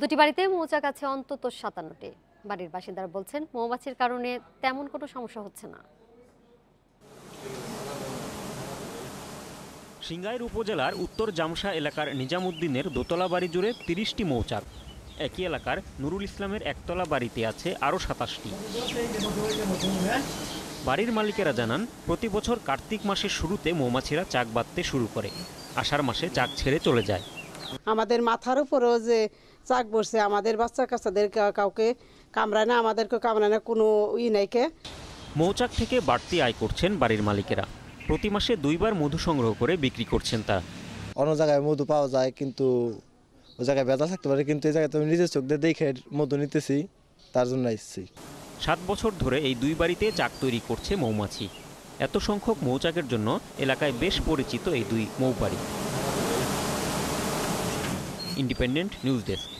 দুটি বাড়িতে মৌচাক আছে অন্তত সাতান্নটি। বাড়ির বাসিন্দারা বলছেন, মৌমাছির কারণে তেমন কোনো সমস্যা হচ্ছে না। সিঙ্গাইর উপজেলার উত্তর জামসা এলাকার নিজামুদ্দিনের দোতলা বাড়ি জুড়ে তিরিশটি মৌচাক। একই এলাকার নুরুল ইসলামের একতলা বাড়িতে আছে আরও সাতাশটি। বাড়ির মালিকেরা জানান, প্রতি বছর কার্তিক মাসের শুরুতে মৌমাছিরা চাক বাঁধতে শুরু করে। আষাঢ় মাসে চাক ছেড়ে চলে যায়। আমাদের মাথার উপরেও যে চাক বসছে আমাদের বাচ্চা কাচ্চাদের কা- কাউকে কামড়ায় না আমাদেরকে কামড়ায় না কোনো ই নাইকে মৌচাক থেকে বাড়তি আয় করছেন বাড়ির মালিকেরা। প্রতি মাসে দুইবার মধু সংগ্রহ করে বিক্রি করছেন তারা। অন্য জায়গায় মধু পাওয়া যায় কিন্তু ওই জায়গায় বেদা থাকতে পারে কিন্তু এই জায়গায় তো আমি নিজের চোখ দিয়ে দেখে মধু নিতেছি তার জন্য এসেছি সাত বছর ধরে এই দুই বাড়িতে চাক তৈরি করছে মৌমাছি। এত সংখ্যক মৌচাকের জন্য এলাকায় বেশ পরিচিত এই দুই মৌবাড়ি। independent news desk.